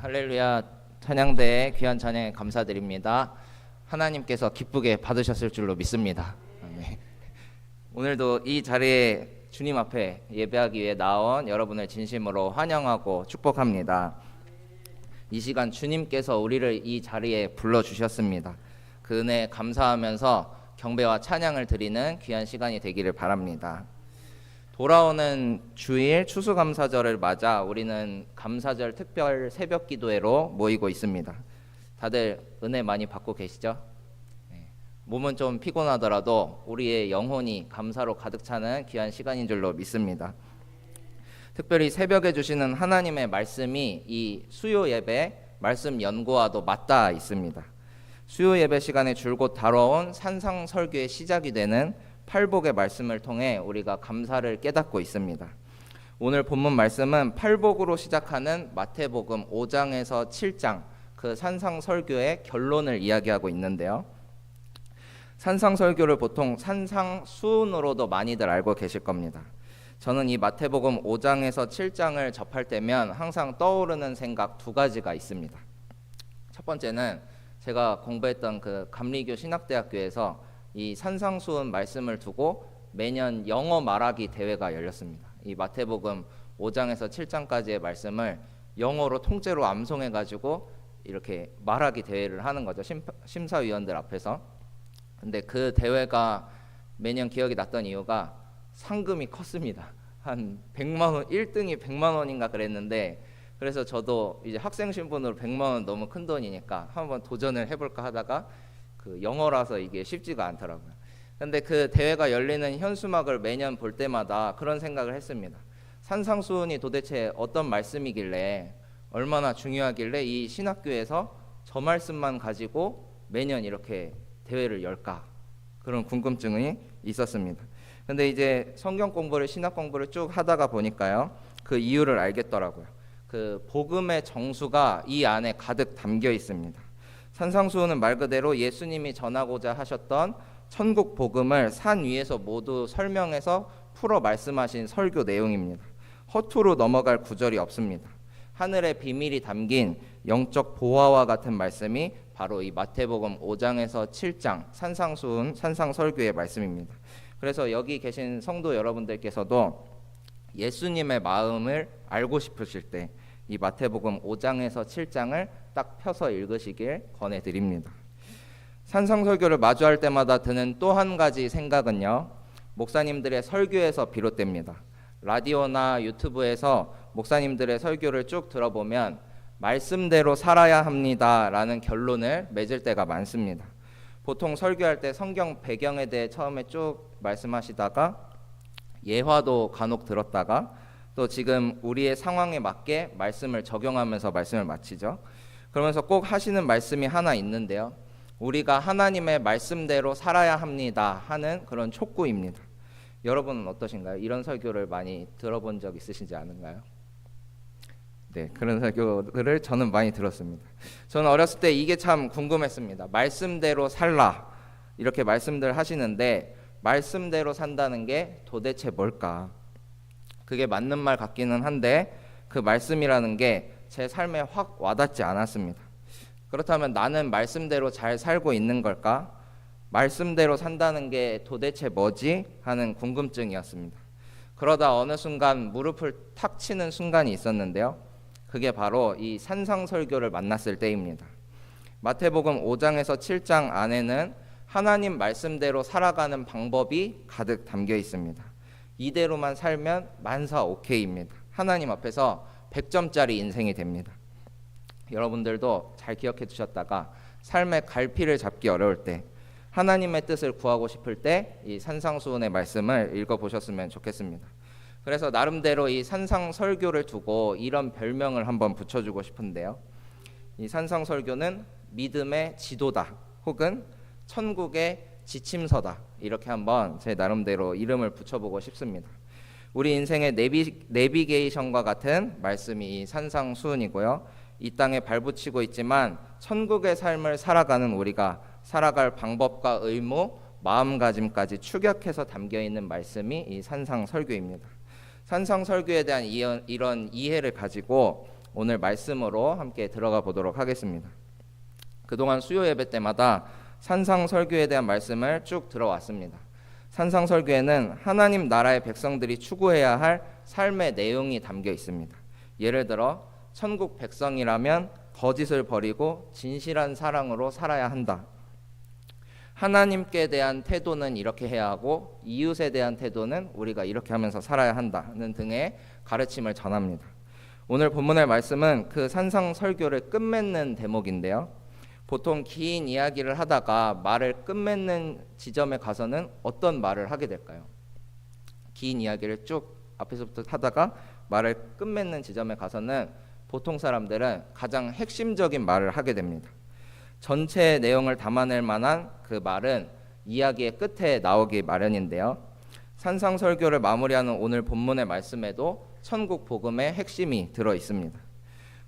할렐루야 찬양대에 귀한 찬양에 감사드립니다. 하나님께서 기쁘게 받으셨을 줄로 믿습니다. 오늘도 이 자리에 주님 앞에 예배하기 위해 나온 여러분을 진심으로 환영하고 축복합니다. 이 시간 주님께서 우리를 이 자리에 불러 주셨습니다. 그 은혜 감사하면서 경배와 찬양을 드리는 귀한 시간이 되기를 바랍니다. 돌아오는 주일 추수감사절을 맞아 우리는 감사절 특별 새벽 기도회로 모이고 있습니다. 다들 은혜 많이 받고 계시죠? 네. 몸은 좀 피곤하더라도 우리의 영혼이 감사로 가득 차는 귀한 시간인 줄로 믿습니다. 특별히 새벽에 주시는 하나님의 말씀이 이 수요 예배 말씀 연구와도 맞닿아 있습니다. 수요 예배 시간에 줄곧 다뤄온 산상 설교의 시작이 되는 팔복의 말씀을 통해 우리가 감사를 깨닫고 있습니다. 오늘 본문 말씀은 팔복으로 시작하는 마태복음 5장에서 7장 그 산상 설교의 결론을 이야기하고 있는데요. 산상 설교를 보통 산상 수훈으로도 많이들 알고 계실 겁니다. 저는 이 마태복음 5장에서 7장을 접할 때면 항상 떠오르는 생각 두 가지가 있습니다. 첫 번째는 제가 공부했던 그 감리교 신학대학교에서 이 산상수훈 말씀을 두고 매년 영어 말하기 대회가 열렸습니다. 이 마태복음 5장에서 7장까지의 말씀을 영어로 통째로 암송해 가지고 이렇게 말하기 대회를 하는 거죠. 심, 사 위원들 앞에서. 근데 그 대회가 매년 기억이 났던 이유가 상금이 컸습니다. 한 100만 원, 1등이 100만 원인가 그랬는데 그래서 저도 이제 학생 신분으로 100만 원 너무 큰 돈이니까 한번 도전을 해볼까 하다가 그 영어라서 이게 쉽지가 않더라고요. 근데 그 대회가 열리는 현수막을 매년 볼 때마다 그런 생각을 했습니다. 산상수훈이 도대체 어떤 말씀이길래 얼마나 중요하길래 이 신학교에서 저 말씀만 가지고 매년 이렇게 대회를 열까 그런 궁금증이 있었습니다. 근데 이제 성경 공부를 신학 공부를 쭉 하다가 보니까요 그 이유를 알겠더라고요. 그 복음의 정수가 이 안에 가득 담겨 있습니다. 산상수훈은 말 그대로 예수님이 전하고자 하셨던 천국 복음을 산 위에서 모두 설명해서 풀어 말씀하신 설교 내용입니다. 허투루 넘어갈 구절이 없습니다. 하늘의 비밀이 담긴 영적 보화와 같은 말씀이 바로 이 마태복음 5장에서 7장 산상수훈 산상설교의 말씀입니다. 그래서 여기 계신 성도 여러분들께서도 예수님의 마음을 알고 싶으실 때 이 마태복음 5장에서 7장을 딱 펴서 읽으시길 권해드립니다. 산상설교를 마주할 때마다 드는 또 한 가지 생각은요. 목사님들의 설교에서 비롯됩니다. 라디오나 유튜브에서 목사님들의 설교를 쭉 들어보면 말씀대로 살아야 합니다라는 결론을 맺을 때가 많습니다. 보통 설교할 때 성경 배경에 대해 처음에 쭉 말씀하시다가 예화도 간혹 들었다가 또 지금 우리의 상황에 맞게 말씀을 적용하면서 말씀을 마치죠. 그러면서 꼭 하시는 말씀이 하나 있는데요. 우리가 하나님의 말씀대로 살아야 합니다 하는 그런 촉구입니다. 여러분은 어떠신가요? 이런 설교를 많이 들어본 적 있으신지 않은가요? 네, 그런 설교들을 저는 많이 들었습니다. 저는 어렸을 때 이게 참 궁금했습니다. 말씀대로 살라 이렇게 말씀들 하시는데 말씀대로 산다는 게 도대체 뭘까? 그게 맞는 말 같기는 한데 그 말씀이라는 게 제 삶에 확 와닿지 않았습니다. 그렇다면 나는 말씀대로 잘 살고 있는 걸까? 말씀대로 산다는 게 도대체 뭐지? 하는 궁금증이었습니다. 그러다 어느 순간 무릎을 탁 치는 순간이 있었는데요. 그게 바로 이 산상설교를 만났을 때입니다. 마태복음 5장에서 7장 안에는 하나님 말씀대로 살아가는 방법이 가득 담겨 있습니다. 이대로만 살면 만사 오케이입니다. 하나님 앞에서 100점짜리 인생이 됩니다. 여러분들도 잘 기억해 두셨다가 삶의 갈피를 잡기 어려울 때 하나님의 뜻을 구하고 싶을 때 이 산상수훈의 말씀을 읽어 보셨으면 좋겠습니다. 그래서 나름대로 이 산상 설교를 두고 이런 별명을 한번 붙여주고 싶은데요. 이 산상 설교는 믿음의 지도다, 혹은 천국의 지침서다. 이렇게 한번 제 나름대로 이름을 붙여보고 싶습니다. 우리 인생의 내비, 내비게이션과 같은 말씀이 산상수훈이고요. 이 땅에 발붙이고 있지만 천국의 삶을 살아가는 우리가 살아갈 방법과 의무, 마음가짐까지 축약해서 담겨 있는 말씀이 이 산상설교입니다. 산상설교에 대한 이런, 이해를 가지고 오늘 말씀으로 함께 들어가 보도록 하겠습니다. 그동안 수요 예배 때마다 산상 설교에 대한 말씀을 쭉 들어왔습니다. 산상 설교에는 하나님 나라의 백성들이 추구해야 할 삶의 내용이 담겨 있습니다. 예를 들어 천국 백성이라면 거짓을 버리고 진실한 사랑으로 살아야 한다. 하나님께 대한 태도는 이렇게 해야 하고 이웃에 대한 태도는 우리가 이렇게 하면서 살아야 한다는 등의 가르침을 전합니다. 오늘 본문의 말씀은 그 산상 설교를 끝맺는 대목인데요. 보통 긴 이야기를 하다가 말을 끝맺는 지점에 가서는 어떤 말을 하게 될까요? 긴 이야기를 쭉 앞에서부터 하다가 말을 끝맺는 지점에 가서는 보통 사람들은 가장 핵심적인 말을 하게 됩니다. 전체 내용을 담아낼 만한 그 말은 이야기의 끝에 나오기 마련인데요. 산상 설교를 마무리하는 오늘 본문의 말씀에도 천국 복음의 핵심이 들어 있습니다.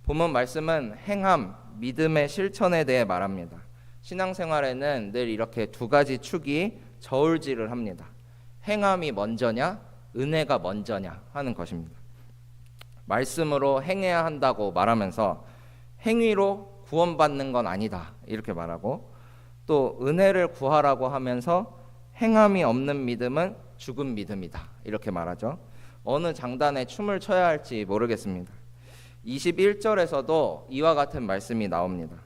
본문 말씀은 행함, 믿음의 실천에 대해 말합니다. 신앙생활에는 늘 이렇게 두 가지 축이 저울질을 합니다. 행함이 먼저냐, 은혜가 먼저냐 하는 것입니다. 말씀으로 행해야 한다고 말하면서 행위로 구원받는 건 아니다 이렇게 말하고 또 은혜를 구하라고 하면서 행함이 없는 믿음은 죽은 믿음이다 이렇게 말하죠. 어느 장단에 춤을 춰야 할지 모르겠습니다. 21절에서도 이와 같은 말씀이 나옵니다.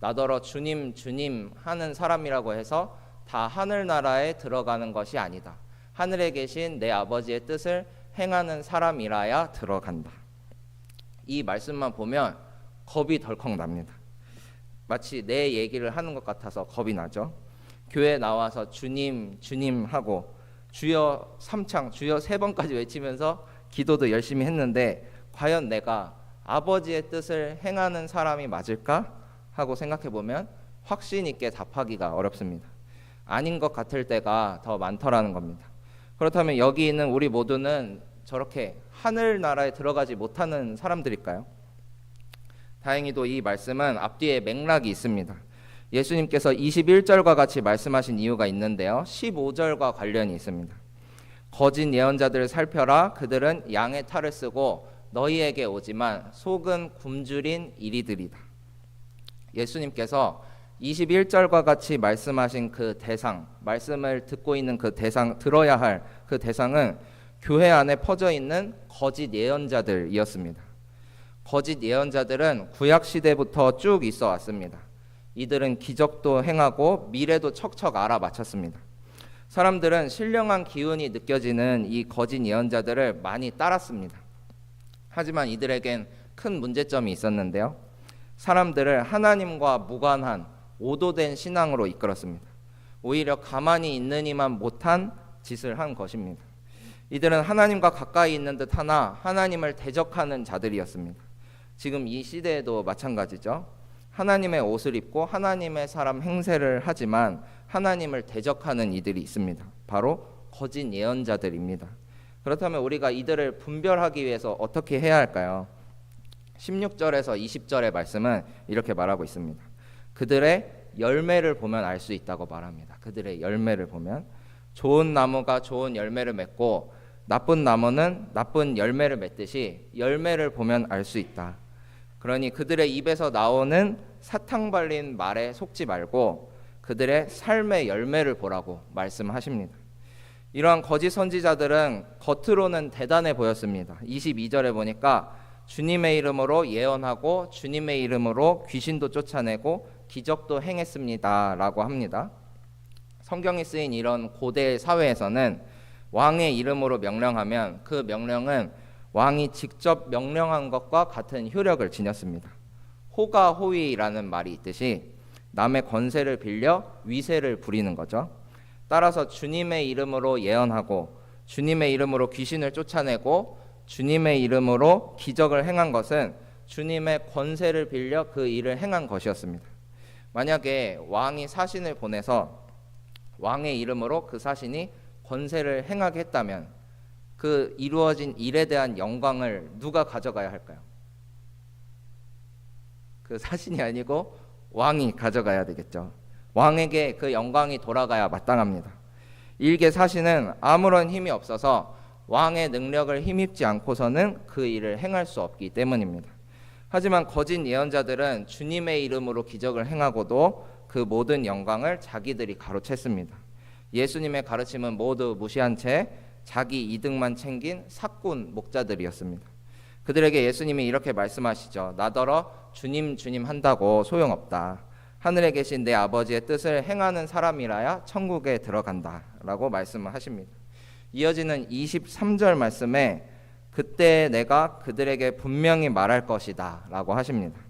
나더러 주님 주님 하는 사람이라고 해서 다 하늘 나라에 들어가는 것이 아니다. 하늘에 계신 내 아버지의 뜻을 행하는 사람이라야 들어간다. 이 말씀만 보면 겁이 덜컥 납니다. 마치 내 얘기를 하는 것 같아서 겁이 나죠. 교회 나와서 주님 주님 하고 주여 삼창 주여 세 번까지 외치면서 기도도 열심히 했는데 과연 내가 아버지의 뜻을 행하는 사람이 맞을까 하고 생각해 보면 확신 있게 답하기가 어렵습니다. 아닌 것 같을 때가 더 많더라는 겁니다. 그렇다면 여기 있는 우리 모두는 저렇게 하늘 나라에 들어가지 못하는 사람들일까요? 다행히도 이 말씀은 앞뒤에 맥락이 있습니다. 예수님께서 21절과 같이 말씀하신 이유가 있는데요. 15절과 관련이 있습니다. 거짓 예언자들을 살펴라 그들은 양의 탈을 쓰고 너희에게 오지만 속은 굶주린 이리들이다. 예수님께서 21절과 같이 말씀하신 그 대상, 말씀을 듣고 있는 그 대상, 들어야 할 그 대상은 교회 안에 퍼져 있는 거짓 예언자들이었습니다. 거짓 예언자들은 구약 시대부터 쭉 있어 왔습니다. 이들은 기적도 행하고 미래도 척척 알아맞혔습니다. 사람들은 신령한 기운이 느껴지는 이 거짓 예언자들을 많이 따랐습니다. 하지만 이들에겐 큰 문제점이 있었는데요. 사람들을 하나님과 무관한 오도된 신앙으로 이끌었습니다. 오히려 가만히 있느니만 못한 짓을 한 것입니다. 이들은 하나님과 가까이 있는 듯 하나 하나님을 대적하는 자들이었습니다. 지금 이 시대에도 마찬가지죠. 하나님의 옷을 입고 하나님의 사람 행세를 하지만 하나님을 대적하는 이들이 있습니다. 바로 거짓 예언자들입니다. 그렇다면 우리가 이들을 분별하기 위해서 어떻게 해야 할까요? 16절에서 20절의 말씀은 이렇게 말하고 있습니다. 그들의 열매를 보면 알 수 있다고 말합니다. 그들의 열매를 보면 좋은 나무가 좋은 열매를 맺고 나쁜 나무는 나쁜 열매를 맺듯이 열매를 보면 알 수 있다. 그러니 그들의 입에서 나오는 사탕 발린 말에 속지 말고 그들의 삶의 열매를 보라고 말씀하십니다. 이러한 거짓 선지자들은 겉으로는 대단해 보였습니다. 22절에 보니까 주님의 이름으로 예언하고 주님의 이름으로 귀신도 쫓아내고 기적도 행했습니다라고 합니다. 성경에 쓰인 이런 고대 사회에서는 왕의 이름으로 명령하면 그 명령은 왕이 직접 명령한 것과 같은 효력을 지녔습니다. 호가호위라는 말이 있듯이 남의 권세를 빌려 위세를 부리는 거죠. 따라서 주님의 이름으로 예언하고 주님의 이름으로 귀신을 쫓아내고 주님의 이름으로 기적을 행한 것은 주님의 권세를 빌려 그 일을 행한 것이었습니다. 만약에 왕이 사신을 보내서 왕의 이름으로 그 사신이 권세를 행하게 했다면 그 이루어진 일에 대한 영광을 누가 가져가야 할까요? 그 사신이 아니고 왕이 가져가야 되겠죠. 왕에게 그 영광이 돌아가야 마땅합니다. 일개 사신은 아무런 힘이 없어서 왕의 능력을 힘입지 않고서는 그 일을 행할 수 없기 때문입니다. 하지만 거짓 예언자들은 주님의 이름으로 기적을 행하고도 그 모든 영광을 자기들이 가로챘습니다. 예수님의 가르침은 모두 무시한 채 자기 이득만 챙긴 사꾼 목자들이었습니다. 그들에게 예수님이 이렇게 말씀하시죠. 나더러 주님 주님 한다고 소용없다. 하늘에 계신 내 아버지의 뜻을 행하는 사람이라야 천국에 들어간다라고 말씀을 하십니다. 이어지는 23절 말씀에 그때 내가 그들에게 분명히 말할 것이다라고 하십니다.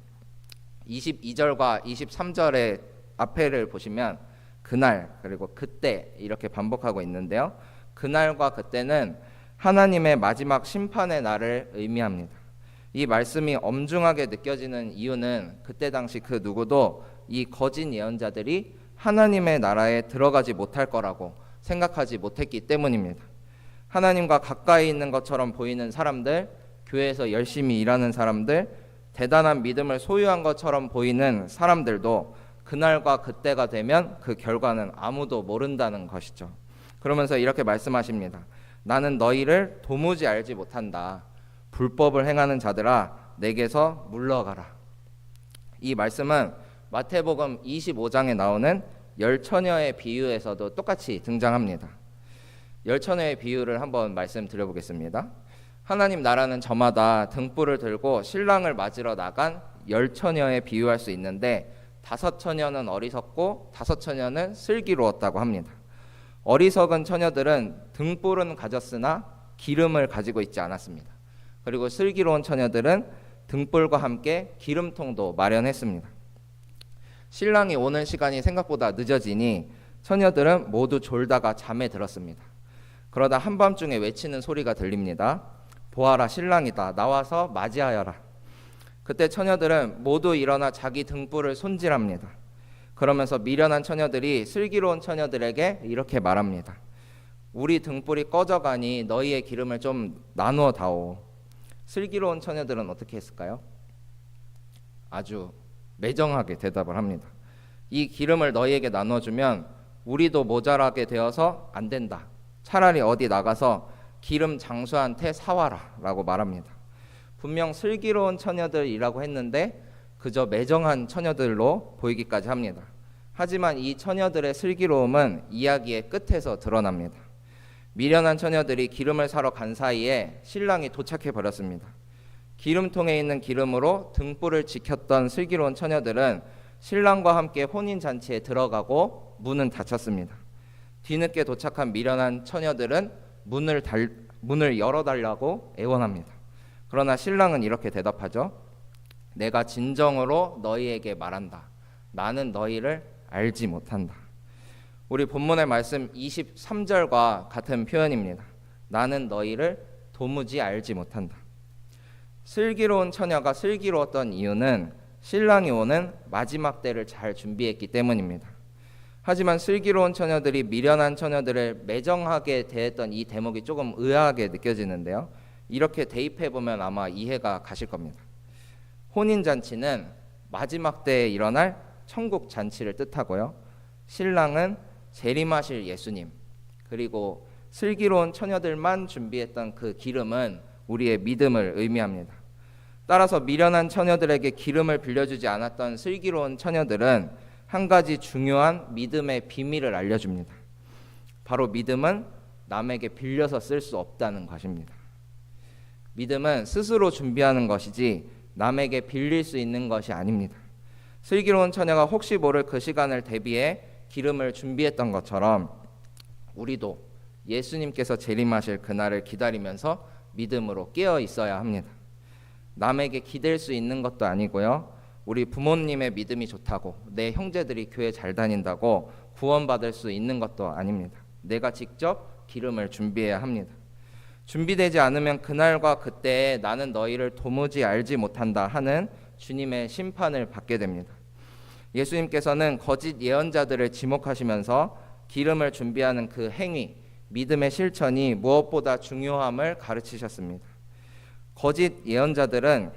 22절과 23절의 앞에를 보시면 그날 그리고 그때 이렇게 반복하고 있는데요. 그날과 그때는 하나님의 마지막 심판의 날을 의미합니다. 이 말씀이 엄중하게 느껴지는 이유는 그때 당시 그 누구도 이 거짓 예언자들이 하나님의 나라에 들어가지 못할 거라고 생각하지 못했기 때문입니다. 하나님과 가까이 있는 것처럼 보이는 사람들, 교회에서 열심히 일하는 사람들, 대단한 믿음을 소유한 것처럼 보이는 사람들도 그날과 그때가 되면 그 결과는 아무도 모른다는 것이죠. 그러면서 이렇게 말씀하십니다. 나는 너희를 도무지 알지 못한다. 불법을 행하는 자들아 내게서 물러가라. 이 말씀은 마태복음 25장에 나오는 열 처녀의 비유에서도 똑같이 등장합니다. 열 처녀의 비유를 한번 말씀드려 보겠습니다. 하나님 나라는 저마다 등불을 들고 신랑을 맞으러 나간 열 처녀에 비유할 수 있는데 다섯 처녀는 어리석고 다섯 처녀는 슬기로웠다고 합니다. 어리석은 처녀들은 등불은 가졌으나 기름을 가지고 있지 않았습니다. 그리고 슬기로운 처녀들은 등불과 함께 기름통도 마련했습니다. 신랑이 오는 시간이 생각보다 늦어지니 처녀들은 모두 졸다가 잠에 들었습니다. 그러다 한밤중에 외치는 소리가 들립니다. 보아라 신랑이다. 나와서 맞이하여라. 그때 처녀들은 모두 일어나 자기 등불을 손질합니다. 그러면서 미련한 처녀들이 슬기로운 처녀들에게 이렇게 말합니다. 우리 등불이 꺼져가니 너희의 기름을 좀 나누어 다오. 슬기로운 처녀들은 어떻게 했을까요? 아주 매정하게 대답을 합니다. 이 기름을 너희에게 나눠주면 우리도 모자라게 되어서 안 된다. 차라리 어디 나가서 기름 장수한테 사와라 라고 말합니다. 분명 슬기로운 처녀들이라고 했는데 그저 매정한 처녀들로 보이기까지 합니다. 하지만 이 처녀들의 슬기로움은 이야기의 끝에서 드러납니다. 미련한 처녀들이 기름을 사러 간 사이에 신랑이 도착해 버렸습니다. 기름통에 있는 기름으로 등불을 지켰던 슬기로운 처녀들은 신랑과 함께 혼인 잔치에 들어가고 문은 닫혔습니다. 뒤늦게 도착한 미련한 처녀들은 문을 달, 문을 열어달라고 애원합니다. 그러나 신랑은 이렇게 대답하죠. 내가 진정으로 너희에게 말한다. 나는 너희를 알지 못한다. 우리 본문의 말씀 23절과 같은 표현입니다. 나는 너희를 도무지 알지 못한다. 슬기로운 처녀가 슬기로웠던 이유는 신랑이 오는 마지막 때를 잘 준비했기 때문입니다. 하지만 슬기로운 처녀들이 미련한 처녀들을 매정하게 대했던 이 대목이 조금 의아하게 느껴지는데요. 이렇게 대입해 보면 아마 이해가 가실 겁니다. 혼인 잔치는 마지막 때에 일어날 천국 잔치를 뜻하고요. 신랑은 재림하실 예수님 그리고 슬기로운 처녀들만 준비했던 그 기름은 우리의 믿음을 의미합니다. 따라서 미련한 처녀들에게 기름을 빌려주지 않았던 슬기로운 처녀들은 한 가지 중요한 믿음의 비밀을 알려줍니다. 바로 믿음은 남에게 빌려서 쓸 수 없다는 것입니다. 믿음은 스스로 준비하는 것이지 남에게 빌릴 수 있는 것이 아닙니다. 슬기로운 처녀가 혹시 모를 그 시간을 대비해 기름을 준비했던 것처럼 우리도 예수님께서 재림하실 그날을 기다리면서 믿음으로 깨어 있어야 합니다. 남에게 기댈 수 있는 것도 아니고요. 우리 부모님의 믿음이 좋다고 내 형제들이 교회 잘 다닌다고 구원받을 수 있는 것도 아닙니다. 내가 직접 기름을 준비해야 합니다. 준비되지 않으면 그날과 그때에 나는 너희를 도무지 알지 못한다 하는 주님의 심판을 받게 됩니다. 예수님께서는 거짓 예언자들을 지목하시면서 기름을 준비하는 그 행위, 믿음의 실천이 무엇보다 중요함을 가르치셨습니다. 거짓 예언자들은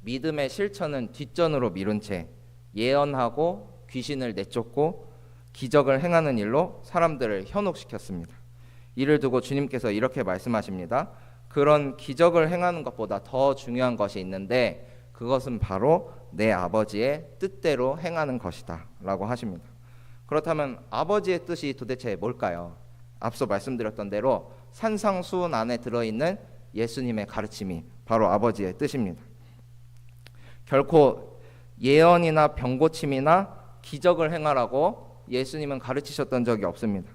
믿음의 실천은 뒷전으로 미룬 채 예언하고 귀신을 내쫓고 기적을 행하는 일로 사람들을 현혹시켰습니다. 이를 두고 주님께서 이렇게 말씀하십니다. 그런 기적을 행하는 것보다 더 중요한 것이 있는데 그것은 바로 내 아버지의 뜻대로 행하는 것이다 라고 하십니다. 그렇다면 아버지의 뜻이 도대체 뭘까요? 앞서 말씀드렸던 대로 산상수훈 안에 들어있는 예수님의 가르침이 바로 아버지의 뜻입니다. 결코 예언이나 병고침이나 기적을 행하라고 예수님은 가르치셨던 적이 없습니다.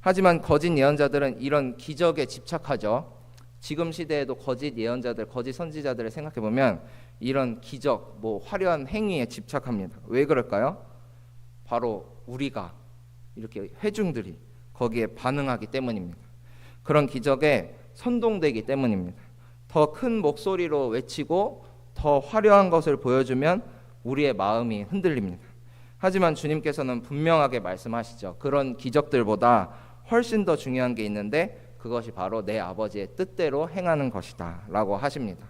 하지만 거짓 예언자들은 이런 기적에 집착하죠. 지금 시대에도 거짓 예언자들, 거짓 선지자들을 생각해 보면 이런 기적, 뭐 화려한 행위에 집착합니다. 왜 그럴까요? 바로 우리가 이렇게 회중들이 거기에 반응하기 때문입니다. 그런 기적에 선동되기 때문입니다. 더 큰 목소리로 외치고 더 화려한 것을 보여주면 우리의 마음이 흔들립니다. 하지만 주님께서는 분명하게 말씀하시죠. 그런 기적들보다 훨씬 더 중요한 게 있는데 그것이 바로 내 아버지의 뜻대로 행하는 것이다 라고 하십니다.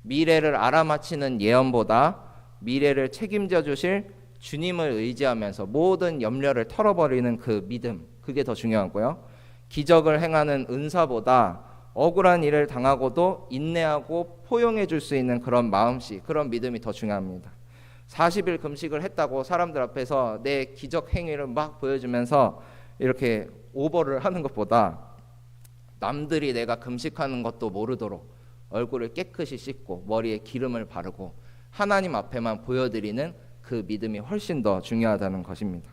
미래를 알아맞히는 예언보다 미래를 책임져 주실 주님을 의지하면서 모든 염려를 털어버리는 그 믿음 그게 더 중요하고요. 기적을 행하는 은사보다 억울한 일을 당하고도 인내하고 포용해 줄 수 있는 그런 마음씨 그런 믿음이 더 중요합니다. 40일 금식을 했다고 사람들 앞에서 내 기적 행위를 막 보여주면서 이렇게 오버를 하는 것보다 남들이 내가 금식하는 것도 모르도록 얼굴을 깨끗이 씻고 머리에 기름을 바르고 하나님 앞에만 보여드리는 그 믿음이 훨씬 더 중요하다는 것입니다.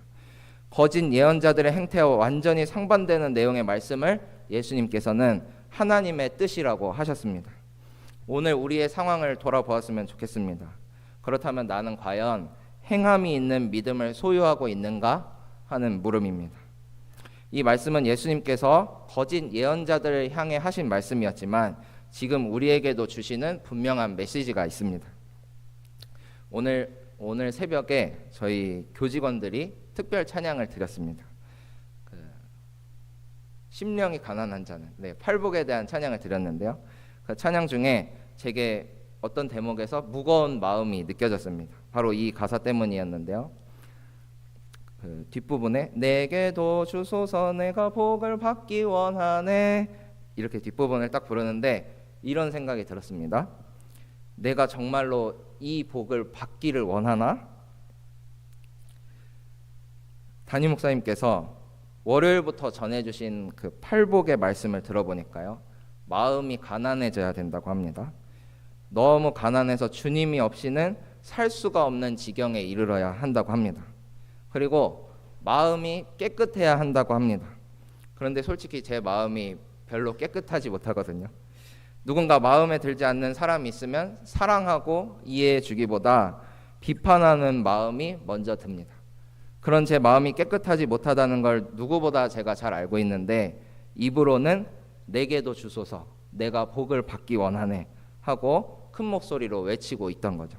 거짓 예언자들의 행태와 완전히 상반되는 내용의 말씀을 예수님께서는 하나님의 뜻이라고 하셨습니다. 오늘 우리의 상황을 돌아보았으면 좋겠습니다. 그렇다면 나는 과연 행함이 있는 믿음을 소유하고 있는가 하는 물음입니다. 이 말씀은 예수님께서 거짓 예언자들을 향해 하신 말씀이었지만 지금 우리에게도 주시는 분명한 메시지가 있습니다. 오늘 오늘 새벽에 저희 교직원들이 특별 찬양을 드렸습니다. 그 심령이 가난한 자는 네, 팔복에 대한 찬양을 드렸는데요. 그 찬양 중에 제게 어떤 대목에서 무거운 마음이 느껴졌습니다. 바로 이 가사 때문이었는데요. 그 뒷부분에 내게도 주소서 내가 복을 받기 원하네 이렇게 뒷부분을 딱 부르는데 이런 생각이 들었습니다. 내가 정말로 이 복을 받기를 원하나? 담임 목사님께서 월요일부터 전해주신 그 팔복의 말씀을 들어보니까요. 마음이 가난해져야 된다고 합니다. 너무 가난해서 주님이 없이는 살 수가 없는 지경에 이르러야 한다고 합니다. 그리고 마음이 깨끗해야 한다고 합니다. 그런데 솔직히 제 마음이 별로 깨끗하지 못하거든요. 누군가 마음에 들지 않는 사람이 있으면 사랑하고 이해해 주기보다 비판하는 마음이 먼저 듭니다. 그런 제 마음이 깨끗하지 못하다는 걸 누구보다 제가 잘 알고 있는데 입으로는 내게도 주소서 내가 복을 받기 원하네 하고 큰 목소리로 외치고 있던 거죠.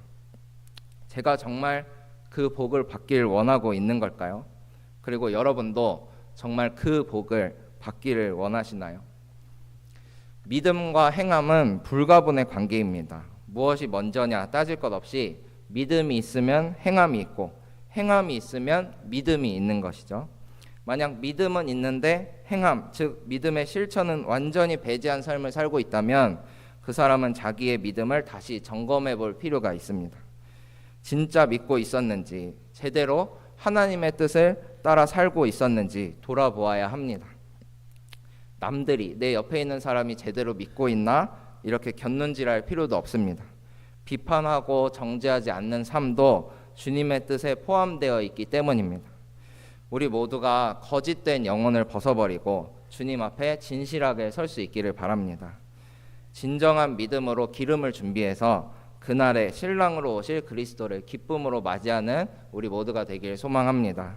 제가 정말 그 복을 받기를 원하고 있는 걸까요? 그리고 여러분도 정말 그 복을 받기를 원하시나요? 믿음과 행함은 불가분의 관계입니다. 무엇이 먼저냐 따질 것 없이 믿음이 있으면 행함이 있고 행함이 있으면 믿음이 있는 것이죠. 만약 믿음은 있는데 행함, 즉 믿음의 실천은 완전히 배제한 삶을 살고 있다면 그 사람은 자기의 믿음을 다시 점검해 볼 필요가 있습니다. 진짜 믿고 있었는지, 제대로 하나님의 뜻을 따라 살고 있었는지 돌아보아야 합니다. 남들이 내 옆에 있는 사람이 제대로 믿고 있나 이렇게 곁눈질할 필요도 없습니다. 비판하고 정죄하지 않는 삶도 주님의 뜻에 포함되어 있기 때문입니다. 우리 모두가 거짓된 영혼을 벗어버리고 주님 앞에 진실하게 설 수 있기를 바랍니다. 진정한 믿음으로 기름을 준비해서 그날에 신랑으로 오실 그리스도를 기쁨으로 맞이하는 우리 모두가 되길 소망합니다.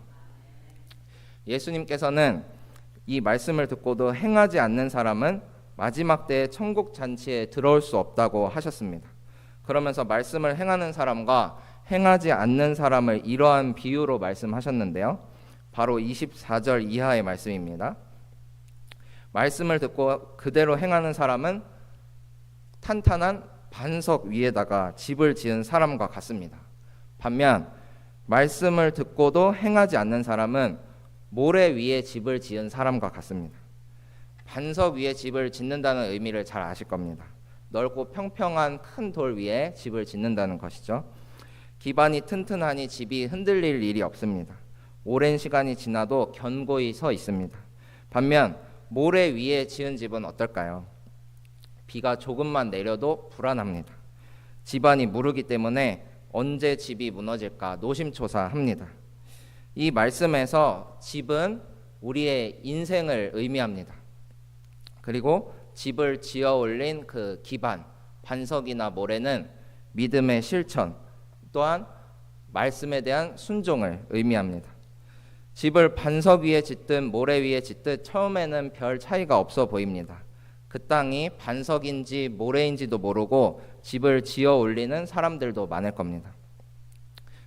예수님께서는 이 말씀을 듣고도 행하지 않는 사람은 마지막 때에 천국 잔치에 들어올 수 없다고 하셨습니다. 그러면서 말씀을 행하는 사람과 행하지 않는 사람을 이러한 비유로 말씀하셨는데요. 바로 24절 이하의 말씀입니다. 말씀을 듣고 그대로 행하는 사람은 탄탄한 반석 위에다가 집을 지은 사람과 같습니다. 반면 말씀을 듣고도 행하지 않는 사람은 모래 위에 집을 지은 사람과 같습니다. 반석 위에 집을 짓는다는 의미를 잘 아실 겁니다. 넓고 평평한 큰 돌 위에 집을 짓는다는 것이죠. 기반이 튼튼하니 집이 흔들릴 일이 없습니다. 오랜 시간이 지나도 견고히 서 있습니다. 반면 모래 위에 지은 집은 어떨까요? 비가 조금만 내려도 불안합니다. 집안이 무르기 때문에 언제 집이 무너질까 노심초사합니다. 이 말씀에서 집은 우리의 인생을 의미합니다. 그리고 집을 지어 올린 그 기반, 반석이나 모래는 믿음의 실천, 또한 말씀에 대한 순종을 의미합니다. 집을 반석 위에 짓든 모래 위에 짓듯 처음에는 별 차이가 없어 보입니다. 그 땅이 반석인지 모래인지도 모르고 집을 지어 올리는 사람들도 많을 겁니다.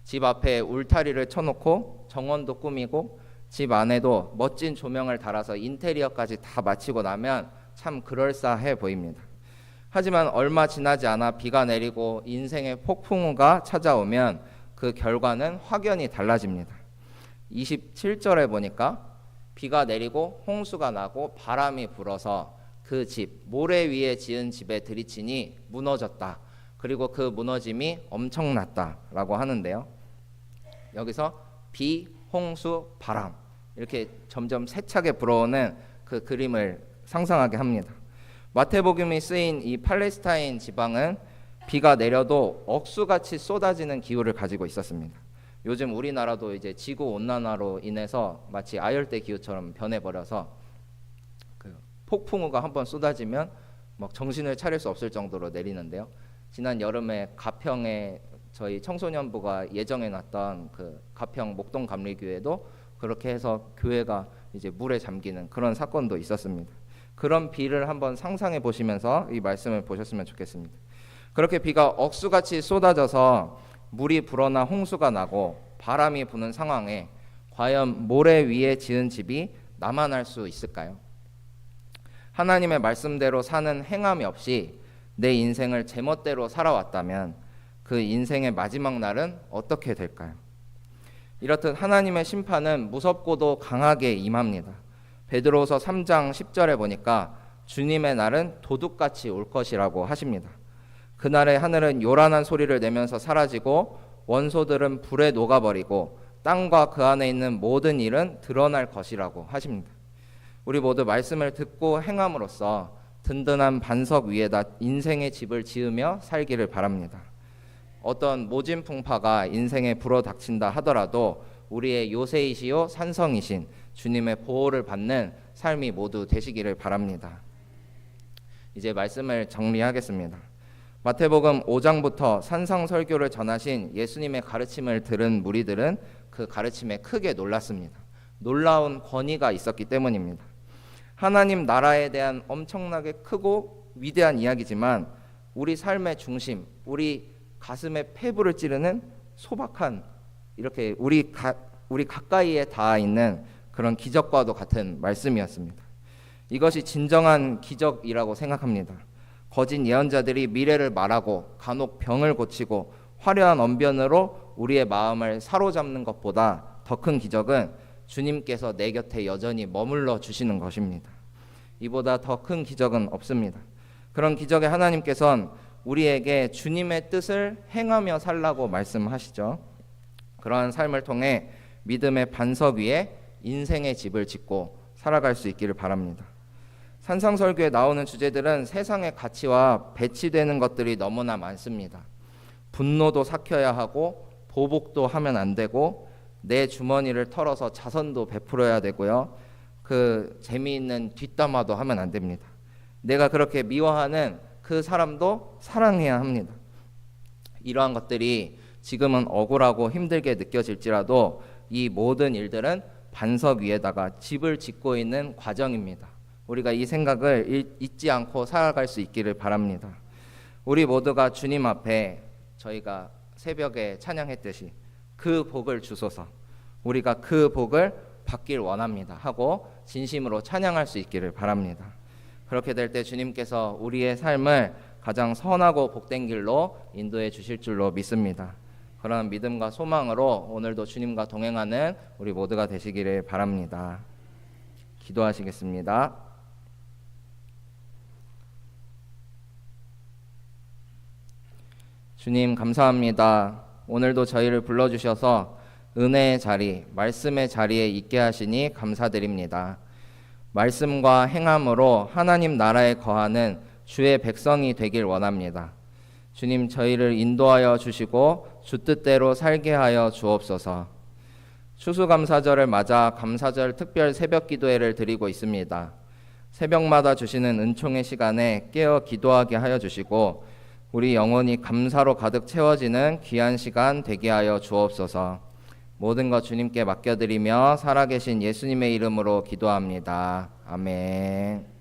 집 앞에 울타리를 쳐놓고 정원도 꾸미고 집 안에도 멋진 조명을 달아서 인테리어까지 다 마치고 나면 참 그럴싸해 보입니다. 하지만 얼마 지나지 않아 비가 내리고 인생의 폭풍우가 찾아오면 그 결과는 확연히 달라집니다. 27절에 보니까 비가 내리고 홍수가 나고 바람이 불어서 그 집, 모래 위에 지은 집에 들이치니 무너졌다. 그리고 그 무너짐이 엄청났다라고 하는데요. 여기서 비, 홍수, 바람 이렇게 점점 세차게 불어오는 그 그림을 상상하게 합니다. 마태복음이 쓰인 이 팔레스타인 지방은 비가 내려도 억수같이 쏟아지는 기후를 가지고 있었습니다. 요즘 우리나라도 이제 지구 온난화로 인해서 마치 아열대 기후처럼 변해버려서 그 폭풍우가 한번 쏟아지면 막 정신을 차릴 수 없을 정도로 내리는데요. 지난 여름에 가평에 저희 청소년부가 예정해 놨던 그 가평 목동 감리교회도 그렇게 해서 교회가 이제 물에 잠기는 그런 사건도 있었습니다. 그런 비를 한번 상상해 보시면서 이 말씀을 보셨으면 좋겠습니다. 그렇게 비가 억수같이 쏟아져서 물이 불어나 홍수가 나고 바람이 부는 상황에 과연 모래 위에 지은 집이 남아날 수 있을까요? 하나님의 말씀대로 사는 행함이 없이 내 인생을 제멋대로 살아왔다면 그 인생의 마지막 날은 어떻게 될까요? 이렇듯 하나님의 심판은 무섭고도 강하게 임합니다. 베드로서 3장 10절에 보니까 주님의 날은 도둑같이 올 것이라고 하십니다. 그날의 하늘은 요란한 소리를 내면서 사라지고 원소들은 불에 녹아버리고 땅과 그 안에 있는 모든 일은 드러날 것이라고 하십니다. 우리 모두 말씀을 듣고 행함으로써 든든한 반석 위에다 인생의 집을 지으며 살기를 바랍니다. 어떤 모진 풍파가 인생에 불어닥친다 하더라도 우리의 요새이시요 산성이신 주님의 보호를 받는 삶이 모두 되시기를 바랍니다. 이제 말씀을 정리하겠습니다. 마태복음 5장부터 산상 설교를 전하신 예수님의 가르침을 들은 무리들은 그 가르침에 크게 놀랐습니다. 놀라운 권위가 있었기 때문입니다. 하나님 나라에 대한 엄청나게 크고 위대한 이야기지만 우리 삶의 중심, 우리 가슴에 폐부를 찌르는 소박한 이렇게 우리 가, 우리 가까이에 닿아 있는 그런 기적과도 같은 말씀이었습니다. 이것이 진정한 기적이라고 생각합니다. 거짓 예언자들이 미래를 말하고 간혹 병을 고치고 화려한 언변으로 우리의 마음을 사로잡는 것보다 더 큰 기적은 주님께서 내 곁에 여전히 머물러 주시는 것입니다. 이보다 더 큰 기적은 없습니다. 그런 기적의 하나님께서는 우리에게 주님의 뜻을 행하며 살라고 말씀하시죠. 그러한 삶을 통해 믿음의 반석 위에 인생의 집을 짓고 살아갈 수 있기를 바랍니다. 산상설교에 나오는 주제들은 세상의 가치와 배치되는 것들이 너무나 많습니다. 분노도 삭혀야 하고 보복도 하면 안 되고 내 주머니를 털어서 자선도 베풀어야 되고요. 그 재미있는 뒷담화도 하면 안 됩니다. 내가 그렇게 미워하는 그 사람도 사랑해야 합니다. 이러한 것들이 지금은 억울하고 힘들게 느껴질지라도 이 모든 일들은 반석 위에다가 집을 짓고 있는 과정입니다. 우리가 이 생각을 잊지 않고 살아갈 수 있기를 바랍니다. 우리 모두가 주님 앞에 저희가 새벽에 찬양했듯이 그 복을 주소서 우리가 그 복을 받길 원합니다 하고 진심으로 찬양할 수 있기를 바랍니다. 그렇게 될 때 주님께서 우리의 삶을 가장 선하고 복된 길로 인도해 주실 줄로 믿습니다. 그런 믿음과 소망으로 오늘도 주님과 동행하는 우리 모두가 되시기를 바랍니다. 기도하시겠습니다. 주님 감사합니다. 오늘도 저희를 불러주셔서 은혜의 자리, 말씀의 자리에 있게 하시니 감사드립니다. 말씀과 행함으로 하나님 나라에 거하는 주의 백성이 되길 원합니다. 주님 저희를 인도하여 주시고 주 뜻대로 살게 하여 주옵소서. 추수감사절을 맞아 감사절 특별 새벽 기도회를 드리고 있습니다. 새벽마다 주시는 은총의 시간에 깨어 기도하게 하여 주시고 우리 영혼이 감사로 가득 채워지는 귀한 시간 되게 하여 주옵소서. 모든 것 주님께 맡겨드리며 살아계신 예수님의 이름으로 기도합니다. 아멘.